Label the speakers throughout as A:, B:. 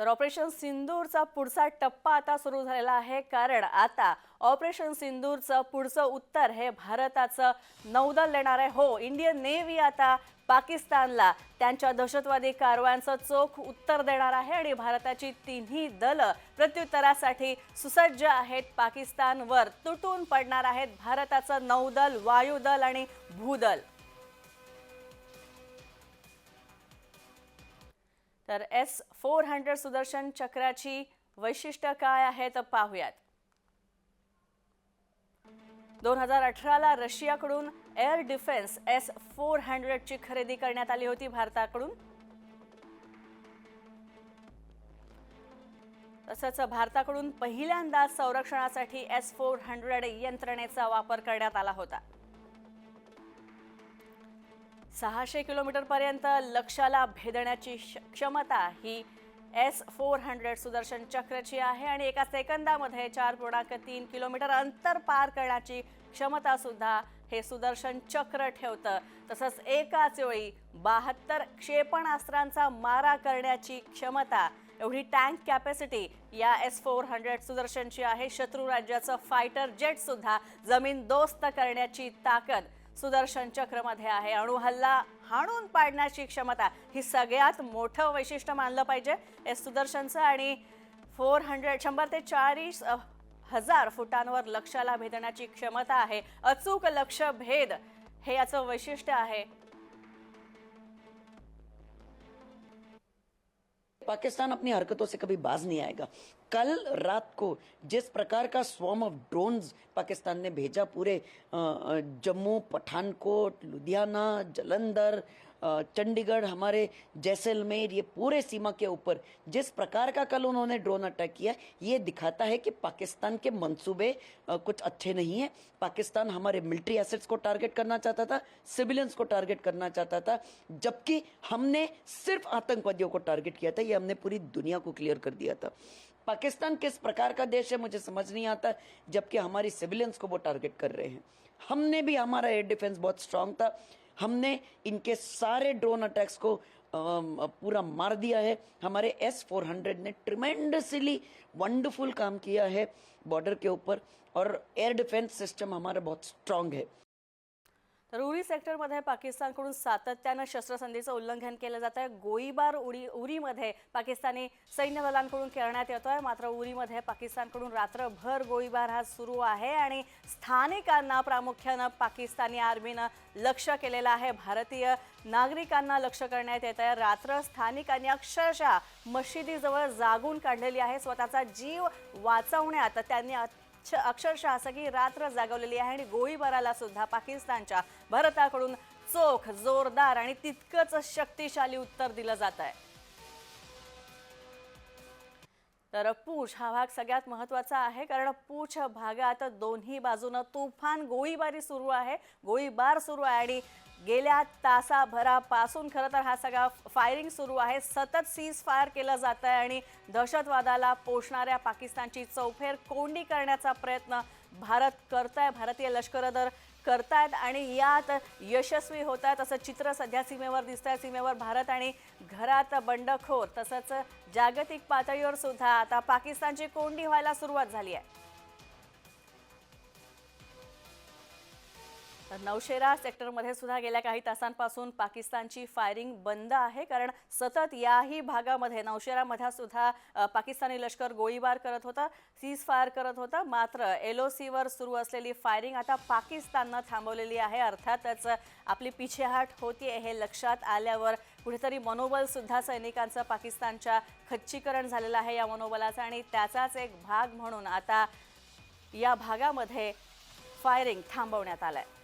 A: तर ऑपरेशन सिंदूरचा पुढचा टप्पा आता सुरू झालेला आहे. कारण आता ऑपरेशन सिंदूरचं पुढचं उत्तर हे भारताचं नौदल देणार आहे. हो इंडियन नेव्ही आता पाकिस्तानला त्यांच्या दहशतवादी कारवायांचं चोख उत्तर देणार आहे आणि भारताची तिन्ही दलं प्रत्युत्तरासाठी सुसज्ज आहेत. पाकिस्तानवर तुटून पडणार आहेत भारताचं नौदल वायुदल आणि भूदल. तर एस फोर हंड्रेड सुदर्शन चक्राची वैशिष्ट्य काय आहेत पाहूयात. दोन हजार अठराला रशियाकडून एअर डिफेन्स एस फोर हंड्रेडची खरेदी करण्यात आली होती भारताकडून. तसंच भारताकडून पहिल्यांदा संरक्षणासाठी एस फोर हंड्रेड यंत्रणेचा वापर करण्यात आला होता. सहाशे किलोमीटरपर्यंत लक्ष्याला भेदण्याची श- क्षमता ही एस फोर हंड्रेड सुदर्शन चक्रची आहे आणि एका सेकंदामध्ये चार पूर्णांक तीन किलोमीटर अंतर पार करण्याची क्षमता सुद्धा हे सुदर्शन चक्र ठेवतं. तसंच एकाच वेळी बहात्तर क्षेपणास्त्रांचा मारा करण्याची क्षमता एवढी टँक कॅपॅसिटी या एस फोर हंड्रेड सुदर्शनची आहे. शत्रू राज्याचं फायटर जेटसुद्धा जमीन दोस्त करण्याची ताकद सुदर्शन चक्रमध्ये आहे. अणुहल्ला हाणून पाडण्याची क्षमता ही सगळ्यात मोठं वैशिष्ट्य मानलं पाहिजे. एस सुदर्शनचं आणि फोर हंड्रेड शंभर ते चाळीस हजार फुटांवर लक्ष्याला भेदण्याची क्षमता आहे. अचूक लक्ष भेद हे याचं वैशिष्ट्य आहे.
B: पाकिस्तान अपनी हरकतों से कभी बाज नहीं आएगा। कल रात को जिस प्रकार का स्वॉर्म ऑफ़ ड्रोन्स पाकिस्तान ने भेजा पूरे जम्मू, पठानकोट, लुधियाना, जलंधर चंडीगढ़, हमारे जैसलमेर, ये पूरे सीमा के ऊपर, जिस प्रकार का कल उन्होंने ड्रोन अटैक किया, ये दिखाता है कि पाकिस्तान के मंसूबे कुछ अच्छे नहीं हैं। पाकिस्तान हमारे मिलिट्री एसेट्स को टारगेट करना चाहता था, सिविलियंस को टारगेट करना चाहता था, जबकि हमने सिर्फ़ आतंकवादियों को टारगेट किया था, ये हमने पूरी दुनिया को क्लियर कर दिया था। पाकिस्तान किस प्रकार का देश है, मुझे समझ नहीं आता, जबकि हमारी सिविलियंस को वो टारगेट कर रहे हैं। हमने भी, हमारा एयर डिफेंस बहुत स्ट्रांग था हमने इनके सारे ड्रोन अटैक्स को पूरा मार दिया है। हमारे एस फोर हंड्रेड ने ट्रिमेंडसली वंडरफुल काम किया है बॉर्डर के ऊपर और एयर डिफेंस सिस्टम हमारा बहुत स्ट्रांग है।
A: तर उरी सेक्टरमध्ये पाकिस्तानकडून सातत्यानं शस्त्रसंधीचं उल्लंघन केलं जात आहे. गोळीबार उडी उरीमध्ये पाकिस्तानी सैन्य दलांकडून करण्यात आहे. मात्र उरीमध्ये पाकिस्तानकडून रात्रभर गोळीबार हा सुरू आहे आणि स्थानिकांना प्रामुख्यानं पाकिस्तानी आर्मीनं लक्ष केलेलं आहे. भारतीय नागरिकांना लक्ष करण्यात येत आहे. रात्र स्थानिकांनी अक्षरशः मशिदीजवळ जागून काढलेली आहे. स्वतःचा जीव वाचवण्यात त्यांनी अक्षरशः सगळी रात्र जागवलेली आहे आणि गोळीबाराला सुद्धा पाकिस्तानच्या भारताकडून चोख जोरदार आणि तितकंच शक्तिशाली उत्तर दिलं जात आहे. तर पूछ हा भाग सगळ्यात महत्त्वाचा आहे कारण पूछ भागात दोन्ही बाजूनं तुफान गोळीबारी सुरू आहे. गोळीबार सुरू आहे आणि गेल्या तासाभरापासून खरं तर हा सगळा फायरिंग सुरू आहे. सतत सीज फायर केलं जात आहे आणि दहशतवादाला पोषणाऱ्या पाकिस्तानची चौफेर कोंडी करण्याचा प्रयत्न भारत करताय. भारतीय लष्कर दल करतायत आणि यात यशस्वी होत आहेत असं चित्र सध्या सीमेवर दिसत आहे सीमेवर भारत आणि घरात बंडखोर तसंच जागतिक पातळीवर सुद्धा आता पाकिस्तानची कोंडी व्हायला सुरुवात झाली आहे. नौशेरा सेक्टरमध्ये सुद्धा गेल्या काही तासांपासून पाकिस्तानची फायरिंग बंद आहे. कारण सतत याही भागामध्ये नौशेरामध्ये सुद्धा पाकिस्तानी लष्कर गोळीबार करत होता सीज फायर करत होता. मात्र एल ओ सीवर सुरू असलेली फायरिंग आता पाकिस्ताननं थांबवलेली आहे. अर्थातच आपली पिछेहाट होती हे लक्षात आल्यावर कुठेतरी मनोबल सुद्धा सैनिकांचं पाकिस्तानच्या खच्चीकरण झालेलं आहे या मनोबलाचं. आणि त्याचाच एक भाग म्हणून आता या भागामध्ये फायरिंग थांबवण्यात आलं आहे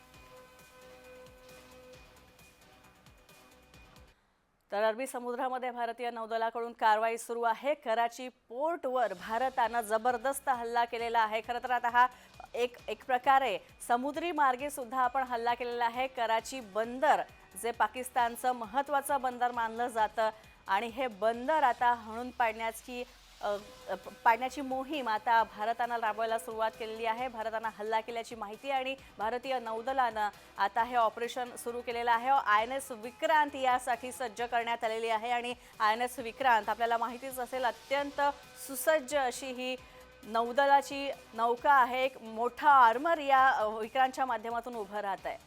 A: तर अरबी समुद्रामध्ये भारतीय नौदलाकडून कारवाई सुरू आहे. कराची पोर्टवर भारतानं जबरदस्त हल्ला केलेला आहे. खरं तर आता हा एक एक प्रकारे समुद्री मार्गे सुद्धा आपण हल्ला केलेला आहे. कराची बंदर जे पाकिस्तानचं महत्त्वाचं बंदर मानलं जातं आणि हे बंदर आता हणून पाडण्याची पाण्याची पाडण्याची मोहीम आता भारतानं राबवायला सुरुवात केलेली आहे. भारतानं हल्ला केल्याची माहिती आणि भारतीय नौदलानं आता हे ऑपरेशन सुरू केलेलं आहे. आय एन एस विक्रांत यासाठी सज्ज करण्यात आलेली आहे आणि आय एन एस विक्रांत आपल्याला माहितीच असेल अत्यंत सुसज्ज अशी ही नौदलाची नौका आहे. एक मोठा आर्मर या विक्रांतच्या माध्यमातून उभं राहत आहे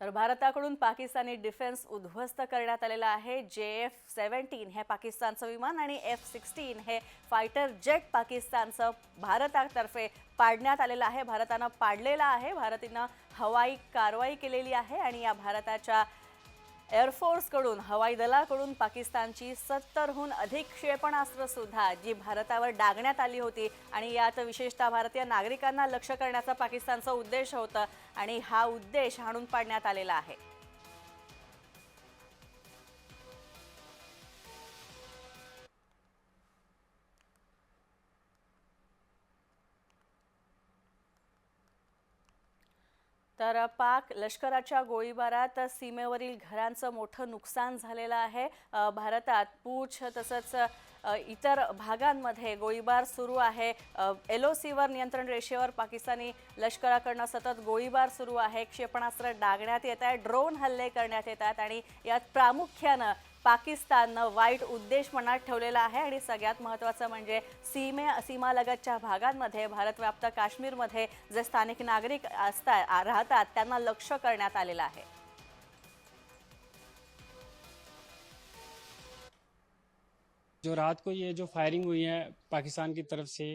A: तर भारताकडून पाकिस्तानी डिफेन्स उद्ध्वस्त करण्यात आलेला आहे. जे एफ सेव्हन्टीन हे पाकिस्तानचं विमान आणि एफ सिक्स्टीन हे फायटर जेट पाकिस्तानचं भारतातर्फे पाडण्यात आलेलं आहे. भारतानं पाडलेलं आहे. भारतीनं हवाई कारवाई केलेली आहे आणि या भारताच्या एअरफोर्सकडून हवाई दलाकडून पाकिस्तानची सत्तरहून अधिक क्षेपणास्त्र सुद्धा जी भारतावर डागण्यात आली होती आणि यात विशेषतः भारतीय नागरिकांना लक्ष करण्याचा पाकिस्तानचा उद्देश होता आणि हा उद्देश हाणून पाडण्यात आलेला आहे. तर पाक लष्कराच्या गोळीबारात सीमेवरील घरांचं मोठं नुकसान झालेलं आहे. भारतात पूछ तसंच इतर भागांमध्ये गोळीबार सुरू आहे. एल ओ सीवर नियंत्रण रेषेवर पाकिस्तानी लष्कराकडनं सतत गोळीबार सुरू आहे. क्षेपणास्त्र डागण्यात येत आहे ड्रोन हल्ले करण्यात येत आहेत आणि यात प्रामुख्यानं पाकिस्ताननं वाईट उद्देश मनात ठेवलेला आहे आणि सगळ्यात महत्त्वाचं म्हणजे सीमे सीमालगतच्या भागांमध्ये भारतव्याप्त काश्मीरमध्ये जे स्थानिक नागरिक असतात राहतात त्यांना लक्ष करण्यात आलेलं आहे.
C: जो रात को ये जो फायरिंग हुई है पाकिस्तान की तरफ़ से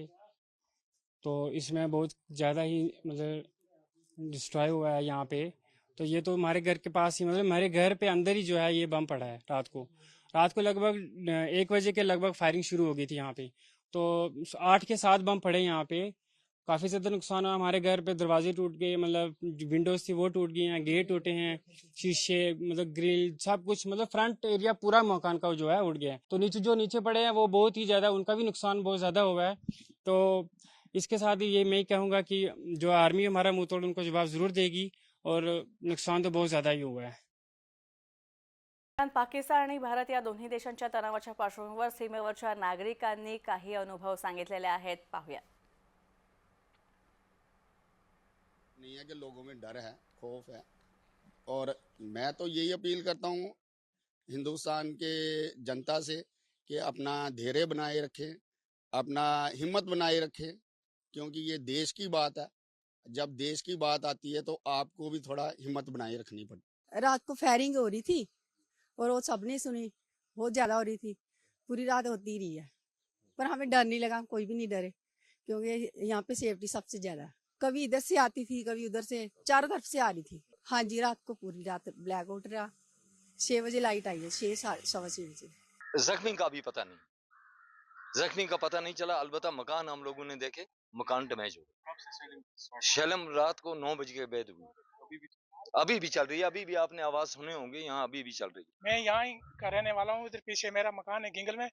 C: तो इसमें बहुत ज़्यादा ही मतलब डिस्ट्रॉय हुआ है यहाँ पे। तो ये तो हमारे घर के पास ही मतलब हमारे घर पे अंदर ही जो है ये बम पड़ा है रात को। रात को लगभग एक बजे के लगभग फायरिंग शुरू हो गई थी यहाँ पे। तो आठ के सात बम पड़े यहाँ पे। काफ़ी ज़्यादा नुकसान हुआ। हमारे घर पे दरवाजे टूट गए मतलब विंडोज़ थी वो टूट गई हैं गेट टूटे हैं, शीशे मतलब ग्रिल सब कुछ मतलब फ्रंट एरिया पूरा मकान का जो है उड़ गया है। तो नीचे जो नीचे पड़े हैं, वो बहुत ही ज़्यादा, उनका भी नुकसान बहुत ज़्यादा हुआ है। तो इसके साथ ही ये मैं ही कहूँगा कि जो आर्मी हमारा मुँह तोड़, उनको जवाब ज़रूर देगी और नुकसान तो बहुत ज़्यादा ही हुआ है।
A: पाकिस्तान आणि भारत या दोन्ही देशांच्या तणावाच्या पार्श्वभूमीवर सीमेवरच्या नागरिकांनी काही अनुभव सांगितलेले आहेत. पाहूया.
D: नहीं है कि लोगों में डर है, खौफ है। और मैं तो यही अपील करता हूँ हिंदुस्तान के जनता से कि अपना धैर्य बनाए रखें, अपना हिम्मत बनाए रखें, क्योंकि ये देश की बात है। जब देश की बात आती है तो आपको भी थोड़ा हिम्मत बनाए रखनी पड़ती
E: रात को फायरिंग हो रही थी और वो सबने सुनी, बहुत ज़्यादा हो रही थी, पूरी रात होती रही है। पर हमें डर नहीं लगा, कोई भी नहीं डरे, क्योंकि यहाँ पे सेफ्टी सबसे ज़्यादा है। कभी इधर से आती थी कभी उधर से चारों तरफ़ से आ रही थी। हाँ जी रात को पूरी रात ब्लैक आउट रहा। छह बजे लाइट आई है छह सवा छह बजे।
F: जख्मी का भी पता नहीं। जख्मी का पता नहीं चला अलबत्ता मकान हम लोगों ने देखे मकान डैमेज हो गए शलम रात को नौ बजे के बाद हुई। अभी भी चल रही है अभी भी आपने आवाज़ सुने होंगे यहाँ अभी भी चल रही है।
G: मैं यहाँ ही का रहने वाला हूँ इधर पीछे मेरा मकान है गिंगल में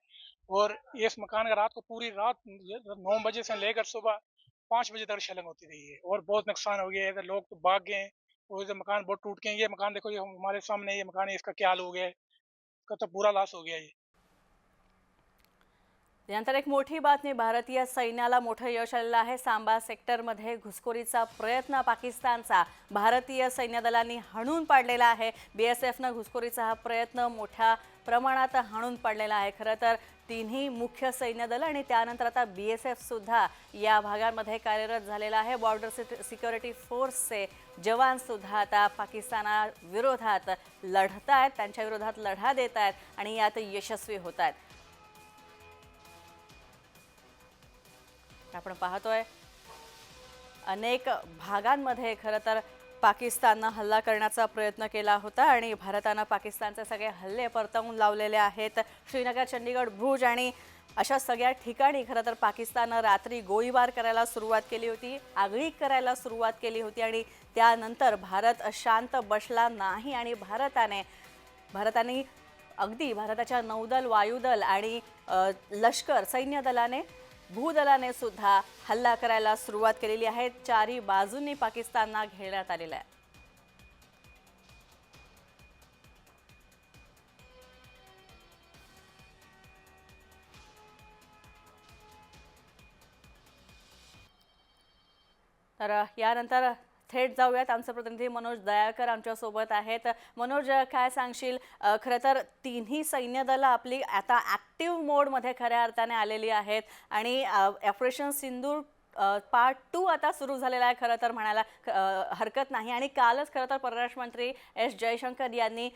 G: और इस मकान का रात को पूरी रात नौ बजे से लेकर सुबह पाँच बजे तक शलन होती रही है और बहुत नुकसान हो गया है। इधर लोग तो भाग गए हैं और इधर मकान बहुत टूट गए हैं। ये मकान देखो ये हमारे सामने ये मकान है इसका क्या हाल हो गया है? इसका तो पूरा लॉस हो गया ये।
A: त्यानंतर एक मोठी बातमी भारतीय सैन्याला मोठं यश आलेलं आहे. सांबा सेक्टरमध्ये घुसखोरीचा प्रयत्न पाकिस्तानचा. भारतीय सैन्य दलांनी हाणून पाडलेला आहे. बी एस एफनं घुसखोरीचा हा प्रयत्न मोठ्या प्रमाणात हाणून पाडलेला आहे. खरं तर तिन्ही मुख्य सैन्य दल आणि त्यानंतर आता बी एस एफ सुद्धा या भागांमध्ये कार्यरत झालेला आहे. बॉर्डर सिक्युरिटी फोर्सचे जवान सुद्धा आता पाकिस्तानाविरोधात लढत आहेत त्यांच्या विरोधात लढा देत आहेत आणि यात यशस्वी होत आहेत आपण पाहतोय अनेक भागांमध्ये खरं तर पाकिस्ताननं हल्ला करण्याचा प्रयत्न केला होता आणि भारतानं पाकिस्तानचे सगळे हल्ले परतवून लावलेले आहेत. श्रीनगर चंदीगड भुज आणि अशा सगळ्या ठिकाणी खरं तर पाकिस्ताननं रात्री गोळीबार करायला सुरुवात केली होती आगळीक करायला सुरुवात केली होती आणि त्यानंतर भारत शांत बसला नाही आणि भारताने भारताने अगदी भारताच्या नौदल वायुदल आणि लष्कर सैन्य दलाने भूदलाने सुद्धा हल्ला करायला सुरुवात केलेली आहे. चारही बाजूंनी पाकिस्तानला घेण्यात आलेलं आहे. तर यानंतर थेट जाऊयात. आमचे प्रतिनिधी मनोज दयाकर आमच्यासोबत आहेत. मनोज काय सांगशील? खरं तर तिन्ही सैन्य दलं आपली आता ॲक्टिव्ह मोडमध्ये खऱ्या अर्थाने आलेली आहेत. आणि ऑपरेशन सिंदूर पार्ट टू आता सुरू झालेला आहे खरं तर म्हणायला हरकत नाही. आणि कालच खरं तर परराष्ट्र मंत्री एस जयशंकर यांनी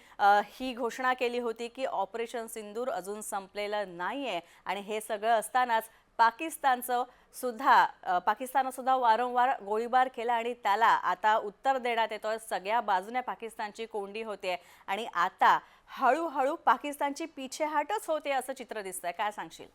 A: ही घोषणा केली होती की ऑपरेशन सिंदूर अजून संपलेलं नाही आहे आणि हे सगळं असतानाच पाकिस्तानचं सुद्धा पाकिस्तान पाकिस्ताननं सुद्धा वारंवार गोळीबार केला आणि त्याला आता उत्तर देण्यात येतोय. सगळ्या बाजूने पाकिस्तानची कोंडी होते आणि आता हळूहळू पाकिस्तानची पिछेहाटच होते असं चित्र दिसतंय. काय सांगशील?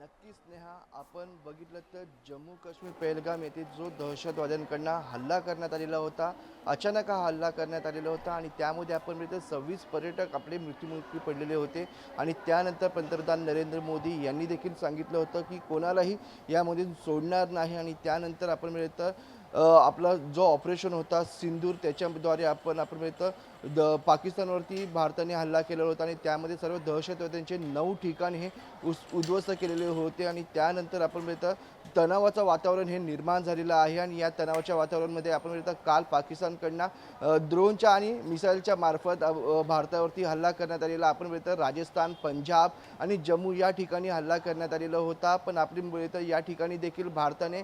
H: नक्कीच नेहा आपण बघितलं तर जम्मू काश्मीर पहलगाम येथे जो दहशतवाद्यांकडनं हल्ला करण्यात आलेला होता अचानक हा हल्ला करण्यात आलेला होता आणि त्यामध्ये आपण बघितलं सव्वीस पर्यटक आपले मृत्युमुखी पडलेले होते आणि त्यानंतर पंतप्रधान नरेंद्र मोदी यांनी देखील सांगितलं होतं की कोणालाही यामध्ये सोडणार नाही आणि त्यानंतर आपण मिळतं आपला जो ऑपरेशन होता सिंदूर त्याच्याद्वारे आपण आपण मिळतं द पाकिस्तानवरती भारताने हल्ला केलेला होता आणि त्यामध्ये सर्व दहशतवाद्यांचे नऊ ठिकाण हे उस उद्ध्वस्त केलेले होते आणि त्यानंतर आपण मिळतं तणावाचं वातावरण हे निर्माण झालेलं आहे आणि या तणावाच्या वातावरणामध्ये आपण मिळतं काल पाकिस्तानकडनं ड्रोनच्या आणि मिसाईलच्या मार्फत भारतावरती हल्ला करण्यात आलेला आपण मिळतं राजस्थान पंजाब आणि जम्मू या ठिकाणी हल्ला करण्यात आलेला होता. पण आपली मिळतं या ठिकाणी देखील भारताने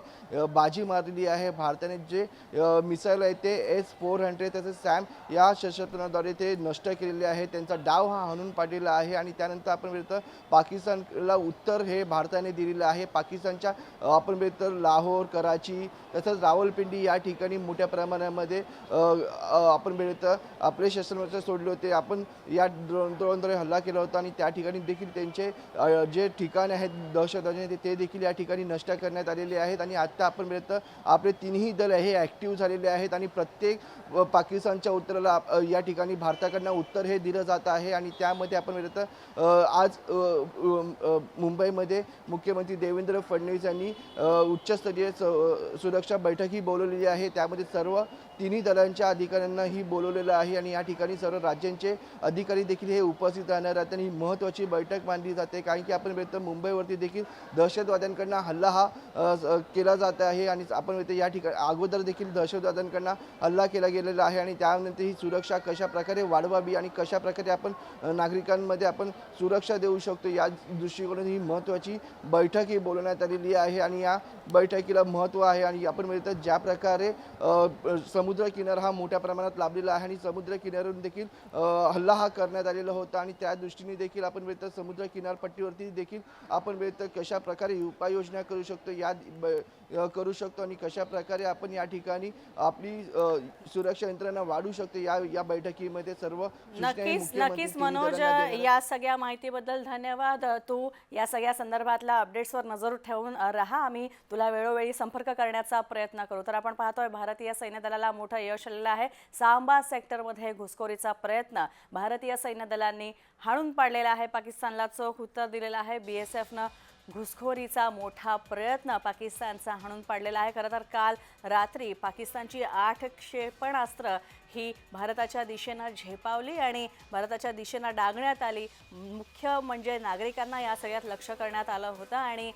H: बाजी मारलेली आहे. भारताने जे मिसाईल आहे ते एस फोर हंड्रेड तसेच सॅम या शस्त्रास्त्राद्वारे ते नष्ट केलेले आहे. त्यांचा डाव हा हाणून पाडलेला आहे आणि त्यानंतर आपण मिळतं पाकिस्तानला उत्तर हे भारताने दिलेलं आहे. पाकिस्तानच्या आपण मिळतं लाहोर कराची तसंच रावलपिंडी या ठिकाणी मोठ्या प्रमाणामध्ये आपण मिळतं आपले शस्त्रमस्त्र सोडले होते. आपण या ड्रोन ड्रोनद्वारे हल्ला केला होता आणि त्या ठिकाणी देखील त्यांचे जे ठिकाण आहेत दहशतवादी ते देखील या ठिकाणी नष्ट करण्यात आलेले आहेत. आणि आत्ता आपण मिळतं आपले तिन्ही दल हे ॲक्टिव्ह झालेले आहेत आणि प्रत्येक पाकिस्तानच्या उत्तराला या ठिकाणी भारताकडनं उत्तर हे दिलं जात आहे. आणि त्यामध्ये आपण मिळतं आज मुंबईमध्ये मुख्यमंत्री देवेंद्र फडणवीस यांनी उच्चस्तरीय स- सुरक्षा बैठकही बोलवलेली आहे. त्यामध्ये सर्व तिन्ही दलांच्या अधिकाऱ्यांनाही बोलवलेलं आहे आणि या ठिकाणी सर्व राज्यांचे अधिकारी देखील हे उपस्थित राहणार आहेत. आणि ही महत्त्वाची बैठक मानली जाते कारण की आपण मिळतं मुंबईवरती देखील दहशतवाद्यांकडनं हल्ला हा केला जात आहे. आणि आपण मिळतं या ठिकाणी अगोदर देखील दहशतवाद्यांकडनं हल्ला केला गेलेला आहे आणि त्यानंतर ही सुरक्षा कशा प्रकारे वाढवावी आणि कशा प्रकारे आपण नागरिकांमध्ये आपण सुरक्षा देऊ शकतो या दृष्टिकोनातून ही महत्त्वाची बैठक ही बोलवण्यात आलेली आहे. आणि या बैठकीला महत्त्व आहे आणि आपण मिळतं ज्या प्रकारे अ, समुद्र किनारा हा मोठ्या प्रमाणात लाभलेला आहे आणि समुद्र किनाऱ्यावरून देखील हल्ला हा करण्यात आलेला होता आणि त्या दृष्टीने देखील आपण मिळतं समुद्र किनारपट्टीवरती देखील आपण मिळतं कशा प्रकारे उपाययोजना करू शकतो या करू शकतो आणि कशा प्रकारे आपण या ठिकाणी आपली सुरक्षा यंत्रणा वाढू शकतो या या बैठकीमध्ये सर्व
A: नक्कीच नक्कीच मनोज या सगळ्या माहितीबद्दल धन्यवाद. तू या सगळ्या संदर्भातल्या अपडेट्सवर नजर ठेवून राहा. आम्ही तुला वेळोवेळी संपर्क करण्याचा प्रयत्न करू. तर आपण पाहतोय भारतीय सैन्य दलाला मोठं यश आलेलं आहे. सांबा सेक्टरमध्ये घुसखोरीचा प्रयत्न भारतीय सैन्य दलांनी हाणून पाडलेला आहे. पाकिस्तानला चोख उत्तर दिलेलं आहे. बी एस एफनं घुसखोरीचा मोठा प्रयत्न पाकिस्तानचा हाणून पाडलेला आहे. खरं तर काल रात्री पाकिस्तानची आठ क्षेपणास्त्र ही भारताच्या दिशेनं झेपावली आणि भारताच्या दिशेनं डागण्यात आली. मुख्य म्हणजे नागरिकांना या सगळ्यात लक्ष करण्यात आलं होतं आणि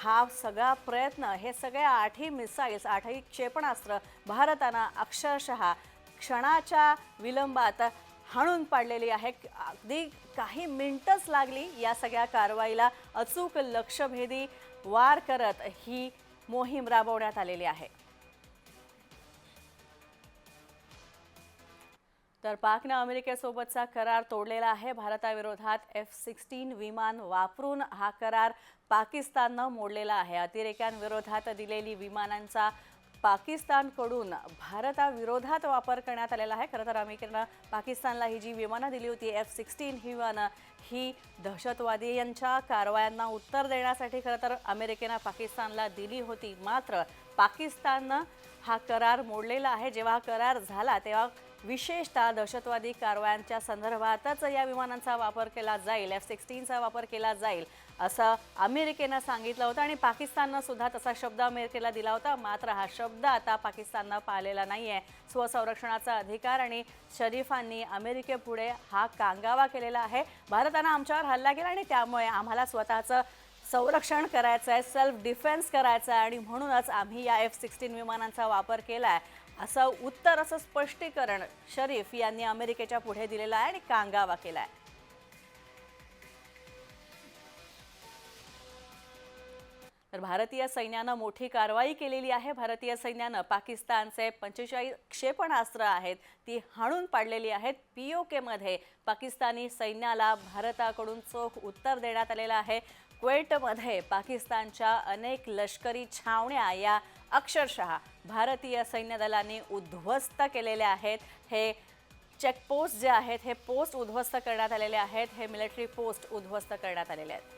A: हा सगळा प्रयत्न हे सगळे आठही मिसाईल्स आठही क्षेपणास्त्र भारतानं अक्षरशः क्षणाच्या विलंबात हाणून पाडलेली आहे. अगदी काही मिनटंच लागली या सगळ्या कारवाईला. अचूक लक्षभेदी वार करत ही मोहीम राबवण्यात आलेली आहे. तर पाकनं अमेरिकेसोबतचा करार तोडलेला आहे. भारताविरोधात एफ सिक्स्टीन विमान वापरून हा करार पाकिस्ताननं मोडलेला आहे. अतिरेक्यांविरोधात दिलेली विमानांचा पाकिस्तानकडून भारताविरोधात वापर करण्यात आलेला आहे. खरं तर अमेरिकेनं पाकिस्तानला ही जी विमानं दिली होती एफ सिक्स्टीन ही विमानं ही दहशतवादी यांच्या कारवायांना उत्तर देण्यासाठी खरं तर अमेरिकेनं पाकिस्तानला दिली होती. मात्र पाकिस्ताननं हा करार मोडलेला आहे. जेव्हा करार झाला तेव्हा विशेषतः दहशतवादी कारवायांच्या संदर्भातच या विमानांचा वापर केला जाईल एफ सिक्स्टीनचा वापर केला जाईल असं अमेरिकेनं सांगितलं होतं आणि पाकिस्ताननं सुद्धा तसा शब्द अमेरिकेला दिला होता. मात्र हा शब्द आता पाकिस्ताननं पाळलेला नाही आहे स्वसंरक्षणाचा अधिकार आणि शरीफांनी अमेरिकेपुढे हा कांगावा केलेला आहे. भारतानं आमच्यावर हल्ला केला आणि त्यामुळे आम्हाला स्वतःचं संरक्षण करायचं आहे सेल्फ डिफेन्स करायचं आहे आणि म्हणूनच आम्ही या एफ सिक्स्टीन विमानांचा वापर केला आहे असं उत्तर असं स्पष्टीकरण शरीफ यांनी अमेरिकेच्या पुढे दिलेलं आहे आणि कांगावा केला आहे. तर भारतीय सैन्यानं मोठी कारवाई केलेली आहे. भारतीय सैन्यानं पाकिस्तानचे पंचेचाळीस क्षेपणास्त्र आहेत ती हाणून पाडलेली आहेत. पी ओ केमध्ये पाकिस्तानी सैन्याला भारताकडून चोख उत्तर देण्यात आलेलं आहे. क्वेटमध्ये पाकिस्तानच्या अनेक लष्करी छावण्या या अक्षरशः भारतीय सैन्य दलांनी उद्ध्वस्त केलेले आहेत. हे चेकपोस्ट जे आहेत हे पोस्ट उद्ध्वस्त करण्यात आलेले आहेत. हे मिलिटरी पोस्ट उद्ध्वस्त करण्यात आलेले आहेत.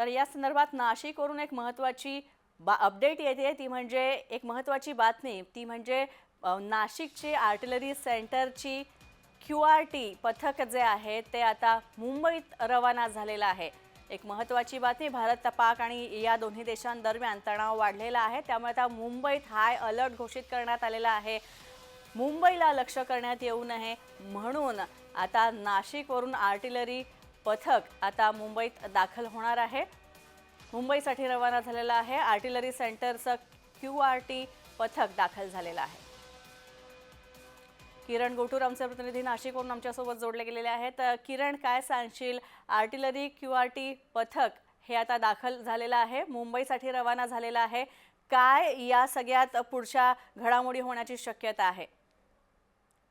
A: तर या संदर्भात नाशिकवरून एक महत्त्वाची बा अपडेट येते. ती म्हणजे एक महत्त्वाची बातमी ती म्हणजे नाशिकची आर्टिलरी सेंटरची क्यू आर टी पथक जे आहे ते आता मुंबईत रवाना झालेलं आहे. एक महत्त्वाची बातमी भारत पाक आणि या दोन्ही देशांदरम्यान तणाव वाढलेला आहे. त्यामुळे आता मुंबईत हाय अलर्ट घोषित करण्यात आलेला आहे. मुंबईला लक्ष करण्यात येऊ नये म्हणून आता नाशिकवरून आर्टिलरी पथक आता मुंबईत दाखल होणार आहे. मुंबईसाठी रवाना झालेलं आहे. आर्टिलरी सेंटरचं क्यू आर टी पथक दाखल झालेलं आहे. किरण गोटूर आमचे प्रतिनिधी नाशिकवरून आमच्यासोबत जोडले गेलेले आहेत. किरण काय सांगशील? आर्टिलरी क्यू आर टी पथक हे आता दाखल झालेलं आहे. मुंबईसाठी रवाना झालेलं आहे. काय या सगळ्यात पुढच्या घडामोडी होण्याची शक्यता आहे?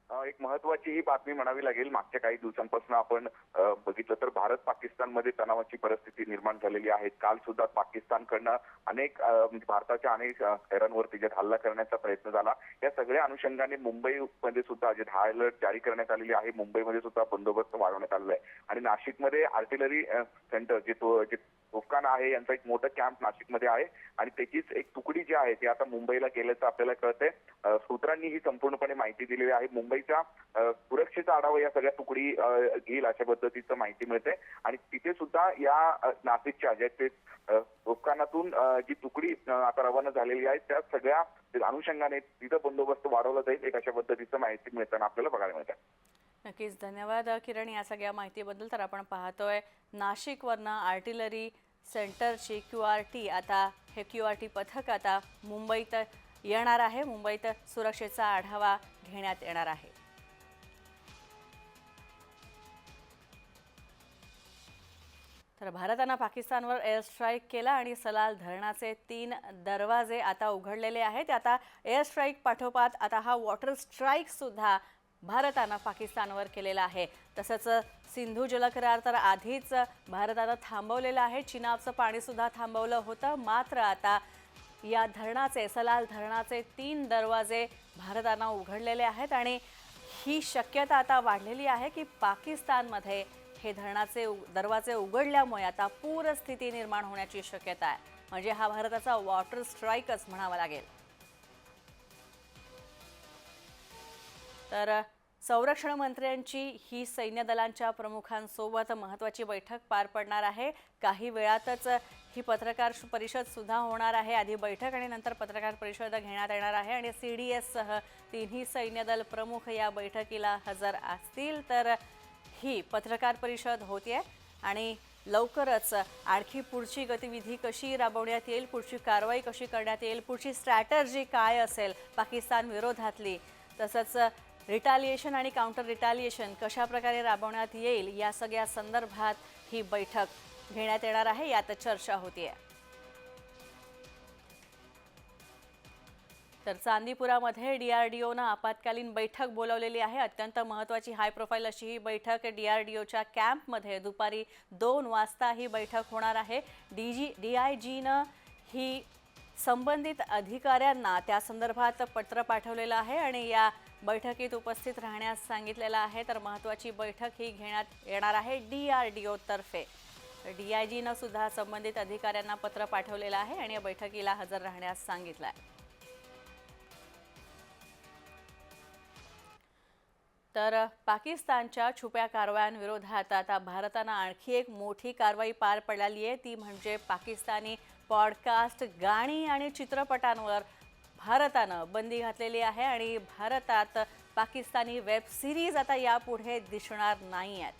I: एक महत्वाची ही बातमी म्हणावी लागेल. मागच्या काही दिवसांपासून आपण बघितलं तर भारत पाकिस्तानमध्ये तणावाची परिस्थिती निर्माण झालेली आहे. काल सुद्धा पाकिस्तानकडनं अनेक म्हणजे भारताच्या अनेक अ, शहरांवरती हल्ला करण्याचा प्रयत्न झाला या सगळ्या अनुषंगाने मुंबईमध्ये सुद्धा जे हाय अलर्ट जारी करण्यात आलेली आहे मुंबईमध्ये सुद्धा बंदोबस्त वाढवण्यात आलेला आहे. आणि नाशिकमध्ये आर्टिलरी सेंटर जे तो जे तोफखाना आहे यांचा एक मोठं कॅम्प नाशिकमध्ये आहे. आणि त्याचीच एक तुकडी जी आहे ती आता मुंबईला गेल्याचं आपल्याला कळतंय. सूत्रांनी ही संपूर्णपणे माहिती दिलेली आहे. मुंबई मुंबईच्या सुरक्षेचा आढावा या सगळ्या तुकडी घेईल अशा पद्धतीचं माहिती मिळते. आणि तिथे सुद्धा या नाशिकच्या ज्या ते जी तुकडी आता रवाना झालेली आहे त्या सगळ्या अनुषंगाने तिथं बंदोबस्त वाढवला जाईल एक अशा पद्धतीचं माहिती मिळताना आपल्याला बघायला मिळतं.
A: नक्कीच. धन्यवाद किरण. या सगळ्या माहितीबद्दल तर आपण पाहतोय. नाशिकवरनं आर्टिलरी सेंटरची क्यू आर टी आता हे क्यू आर टी पथक आता मुंबईत येणार आहे. मुंबईत सुरक्षेचा आढावा घेण्यात येणार आहे. तर भारतानं पाकिस्तानवर एअर स्ट्राईक केला आणि सलाल धरणाचे तीन दरवाजे आता उघडलेले आहेत. आता एअर स्ट्राईक पाठोपाठ आता हा वॉटर स्ट्राईकसुद्धा भारतानं पाकिस्तानवर केलेला आहे. तसंच सिंधू जलकरार तर आधीच भारतानं थांबवलेलं आहे. चिनाबचं पाणीसुद्धा थांबवलं होतं. मात्र आता या धरणाचे सलाल धरणाचे तीन दरवाजे भारतानं उघडलेले आहेत आणि ही शक्यता आता वाढलेली आहे की पाकिस्तानमध्ये हे धरणाचे उ- दरवाजे उघडल्यामुळे आता पूरस्थिती निर्माण होण्याची शक्यता आहे. म्हणजे हा भारताचा वॉटर स्ट्राईकच म्हणावा लागेल. तर संरक्षण मंत्र्यांची ही सैन्य दलांच्या प्रमुखांसोबत महत्त्वाची बैठक पार पडणार आहे. काही वेळातच ही पत्रकार परिषदसुद्धा परिषद सुद्धा होणार आहे. आधी बैठक आणि नंतर पत्रकार परिषद घेण्यात येणार आहे आणि सी डी एससह तिन्ही सैन्य दल प्रमुख या बैठकीला हजर असतील तर ही पत्रकार परिषद होते आणि लवकरच आणखी पुढची गतिविधी कशी राबवण्यात येईल पुढची कारवाई कशी करण्यात येईल पुढची स्ट्रॅटर्जी काय असेल पाकिस्तान विरोधातली तसंच रिटालिएशन आणि काउंटर रिटालिएशन कशाप्रकारे राबवण्यात येईल या सगळ्या संदर्भात ही बैठक घेण्यात येणार आहे. यात चर्चा होतीये. तर चांदीपुरामध्ये डीआरडीओनं आपत्कालीन बैठक बोलावलेली आहे. अत्यंत महत्त्वाची हाय प्रोफाईल अशी ही बैठक डीआरडीओच्या कॅम्पमध्ये दुपारी दोन वाजता ही बैठक होणार आहे. डी जी डी आय जीनं ही संबंधित अधिकाऱ्यांना त्या संदर्भात पत्र पाठवलेलं आहे आणि या बैठकीत उपस्थित राहण्यास सांगितलेलं आहे तर महत्त्वाची बैठक ही घेण्यात येणार आहे डी आर डी ओतर्फे डी आय जीनं सुद्धा संबंधित अधिकाऱ्यांना पत्र पाठवलेलं आहे आणि या बैठकीला हजर राहण्यास सांगितलं आहे तर पाकिस्तानच्या छुप्या कारवायांविरोधात आता भारतानं आणखी एक मोठी कारवाई पार पडलेली आहे. ती म्हणजे पाकिस्तानी पॉडकास्ट गाणी आणि चित्रपटांवर भारतानं बंदी घातलेली आहे आणि भारतात पाकिस्तानी वेब सिरीज आता यापुढे दिसणार नाही आहेत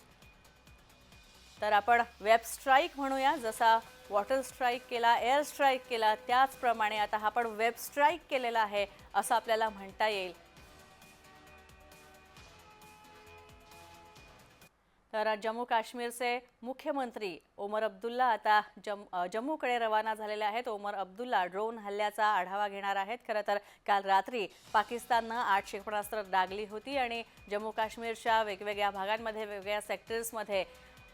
A: तर आपण वेब स्ट्राईक म्हणूया. जसा वॉटर स्ट्राईक केला एअर स्ट्राईक केला त्याचप्रमाणे आता हा आपण वेब स्ट्राईक केलेला आहे असं आपल्याला म्हणता येईल. तर जम्मू काश्मीरचे मुख्यमंत्री ओमर अब्दुल्ला आता जम जम्मूकडे रवाना झालेले आहेत. ओमर अब्दुल्ला ड्रोन हल्ल्याचा आढावा घेणार आहेत. खरं तर काल रात्री पाकिस्ताननं आठ क्षेपणास्त्र डागली होती आणि जम्मू काश्मीरच्या वेगवेगळ्या भागांमध्ये वेगवेगळ्या सेक्टर्समध्ये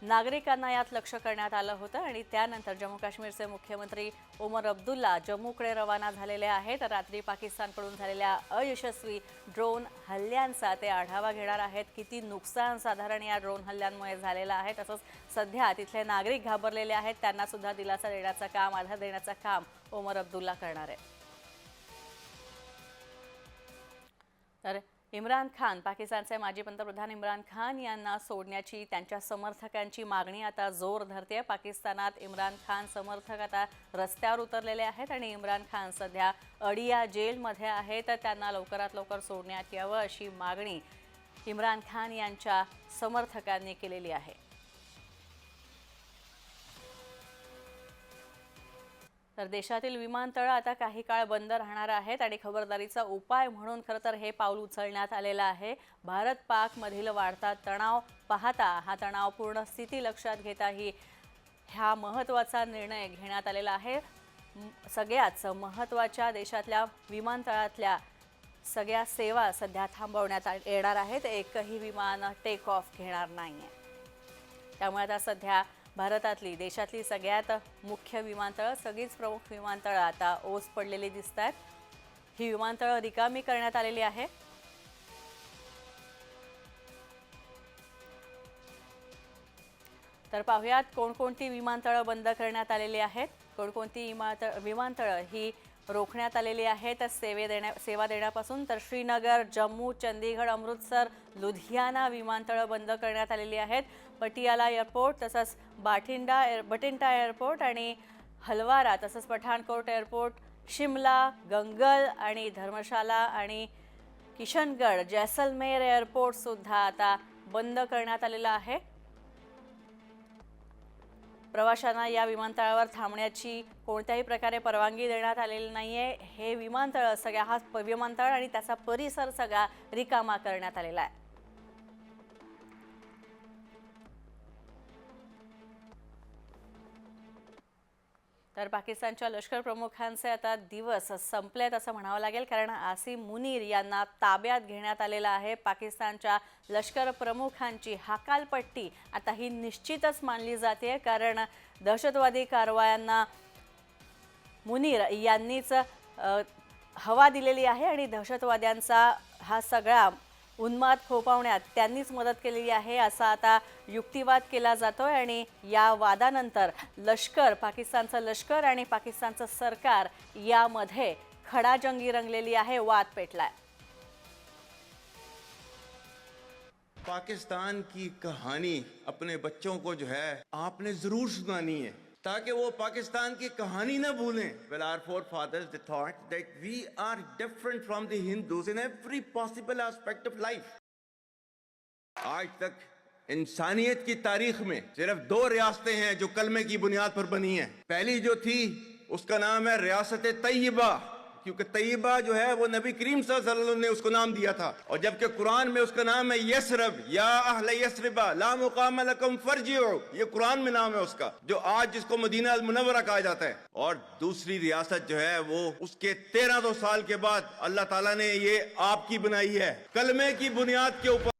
A: नागरिकांना यात लक्ष करण्यात आलं होतं आणि त्यानंतर जम्मू काश्मीरचे मुख्यमंत्री ओमर अब्दुल्ला जम्मूकडे रवाना झालेले आहेत. रात्री पाकिस्तानकडून झालेल्या अयशस्वी ड्रोन हल्ल्यांचा ते आढावा घेणार आहेत. किती नुकसान साधारण या ड्रोन हल्ल्यांमुळे झालेलं आहे तसंच सध्या तिथले नागरिक घाबरलेले आहेत. त्यांना सुद्धा दिलासा देण्याचं काम आधार देण्याचं काम ओमर अब्दुल्ला करणार आहे तर इम्रान खान पाकिस्तानचे माजी पंतप्रधान इम्रान खान यांना सोडण्याची त्यांच्या समर्थकांची मागणी आता जोर धरते पाकिस्तानात इम्रान खान समर्थक आता रस्त्यावर उतरलेले आहेत आणि इम्रान खान सध्या अडिया जेलमध्ये आहेत. तर त्यांना लवकरात लवकर सोडण्यात यावं अशी मागणी इम्रान खान यांच्या समर्थकांनी केलेली आहे. तर देशातील विमानतळं आता काही काळ बंद राहणार आहेत आणि खबरदारीचा उपाय म्हणून खरं तर हे पाऊल उचलण्यात आलेलं आहे. भारत पाकमधील वाढता तणाव पाहता हा तणावपूर्ण स्थिती लक्षात घेता ही हा महत्त्वाचा निर्णय घेण्यात आलेला आहे. सगळ्याच महत्त्वाच्या देशातल्या विमानतळातल्या सगळ्या सेवा सध्या थांबवण्यात आ- येणार आहेत. एकही विमान टेक ऑफ घेणार नाही आहे त्यामुळे आता सध्या भारतातली देशातली सगळ्यात मुख्य विमानतळं सगळीच प्रमुख विमानतळं आता ओस पडलेली दिसत आहेत ही विमानतळं रिकामी करण्यात आलेली आहे. तर पाहुयात कोणकोणती विमानतळं बंद करण्यात आलेली आहेत. कोणकोणती विमानतळ विमानतळं ही रोखण्यात आलेली आहेत. सेवे देण्या सेवा देण्यापासून तर श्रीनगर जम्मू चंदीगड अमृतसर लुधियाना विमानतळं बंद करण्यात आलेली आहेत. पटियाला एअरपोर्ट तसंच बाठिंडा एअर बठिंडा एअरपोर्ट आणि हलवारा तसंच पठाणकोट एअरपोर्ट शिमला गंगल आणि धर्मशाला आणि किशनगड जैसलमेर एअरपोर्टसुद्धा आता बंद करण्यात आलेलं आहे. प्रवाशांना या विमानतळावर थांबण्याची कोणत्याही प्रकारे परवानगी देण्यात आलेली नाही आहे हे विमानतळ सगळ्या हा प- विमानतळ आणि त्याचा परिसर सगळा रिकामा करण्यात आलेला आहे. तर पाकिस्तानच्या लष्कर प्रमुखांचे आता दिवस संपलेत असं म्हणावं लागेल कारण आसिम मुनीर यांना ताब्यात घेण्यात आलेलं आहे. पाकिस्तानच्या लष्कर प्रमुखांची हकालपट्टी आता ही निश्चितच मानली जाते कारण दहशतवादी कारवायांना मुनीर यांनीच हवा दिलेली आहे आणि दहशतवाद्यांचा हा सगळा उन्माद फोपावण्यात त्यांनीच मदत केलेली आहे असा आता युक्तिवाद केला जातोय आणि या वादानंतर लष्कर पाकिस्तानचं लष्कर आणि पाकिस्तानचं सरकार यामध्ये खडाजंगी रंगलेली आहे वाद पेटलाय.
J: पाकिस्तान की कहानी अपने बच्चों को जो है आपने जरूर सुनानी है। ताकि वो पाकिस्तान की कहानी ना भूलें। Well our forefathers thought that we are different from the Hindus in every possible aspect of life आज तक इंसानियत की तारीख में सिर्फ़ दो रियासतें हैं जो कलमे की बुनियाद पर बनी हैं। पहली जो थी, उसका नाम है रियासत तैयबा। क्योंकि तैयबा जो है वो नबी करीम वसल्लम ने उसको नाम दिया था। और जबकि कुरान में उसका नाम है यसरब, या अहल यसरबा, ला मुकाम लकुम ये कुरान में नाम है उसका, जो आज जिसको मदीना अलमनवरा कहा जाता है। और दूसरी रियासत जो है वो उसके तेरह सौ साल के बाद अल्लाह ताला ने ये आपकी बनाई है। कलमे की बुनियाद के ऊपर